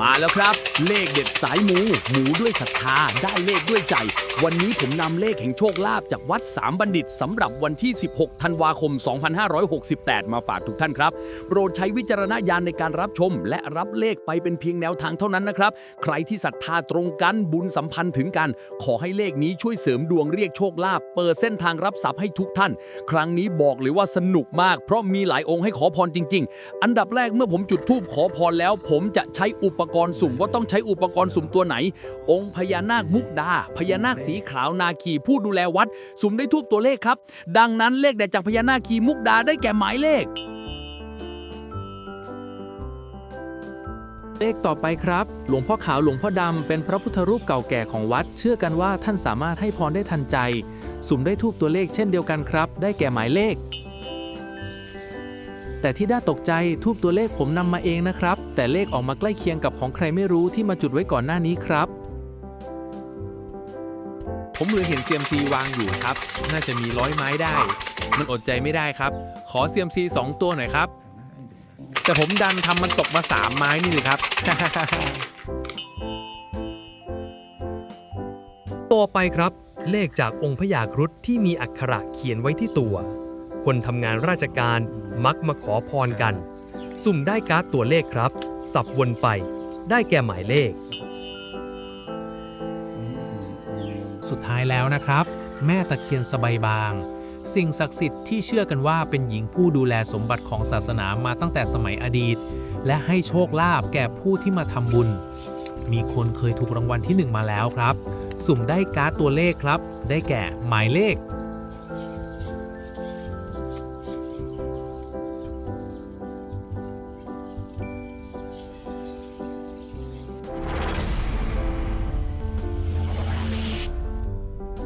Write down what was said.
มาแล้วครับ เลขเด็ดสายมู หมูด้วยศรัทธาได้เลขด้วยใจ วันนี้ผมนำเลขแห่งโชคลาภจากวัดสามบัณฑิตสำหรับวันที่ 16 ธันวาคม 2568 มาฝากทุกท่านครับ โปรดใช้วิจารณญาณในการรับชม และรับเลขไปเป็นเพียงแนวทางเท่านั้นนะครับ ใครที่ศรัทธาตรงกันบุญสัมพันธ์ถึงกัน ขอให้เลขนี้ช่วยเสริมดวงเรียกโชคลาภเปิดเส้นทางรับทรัพย์ให้ทุกท่าน ครั้งนี้บอกเลยว่าสนุกมาก เพราะมีหลายองค์ให้ขอพรจริง ๆ อันดับแรกเมื่อผมจุดธูปขอพรแล้ว ผมจะใช้อุปกรณ์สุ่มว่าต้องใช้อุปกรณ์สุ่มตัวไหน องค์พญานาคมุกดา พญานาคสีขาวนาคีผู้ดูแลวัด สุ่มได้ทูบตัวเลขครับ ดังนั้นเลขเด็ดจากพญานาคีมุกดาได้แก่หมายเลข เลขต่อไปครับ หลวงพ่อขาวหลวงพ่อดำเป็นพระพุทธรูปเก่าแก่ของวัด เชื่อกันว่าท่านสามารถให้พรได้ทันใจ สุ่มได้ทูบตัวเลขเช่นเดียวกันครับ ได้แก่หมายเลข แต่ที่น่าตกใจทูบตัวเลขผมนำมาเองนะครับ แต่เลขออกมาใกล้เคียงกับของใครไม่รู้ที่มาจุดไว้ก่อนหน้านี้ครับ ผมเหลือเห็นเซียมซีวางอยู่ครับ น่าจะมีร้อยไม้ได้ มันอดใจไม่ได้ครับ ขอเซียมซีสองตัวหน่อยครับ แต่ผมดันทำมันตกมาสามไม้นี่เลยครับ ต่อไปครับ เลขจากองค์พญาครุฑที่มีอักขระเขียนไว้ที่ตัว คนทำงานราชการมักมาขอพรกัน สุ่มได้การ์ดตัวเลขครับ สับวนไป ได้แก่หมายเลข สุดท้ายแล้วนะครับ แม่ตะเคียนสบายบาง สิ่งศักดิ์สิทธิ์ที่เชื่อกันว่าเป็นหญิงผู้ดูแลสมบัติของศาสนามาตั้งแต่สมัยอดีต และให้โชคลาภแก่ผู้ที่มาทำบุญ มีคนเคยถูกรางวัลที่หนึ่งมาแล้วครับ สุ่มได้การ์ดตัวเลขครับ ได้แก่หมายเลข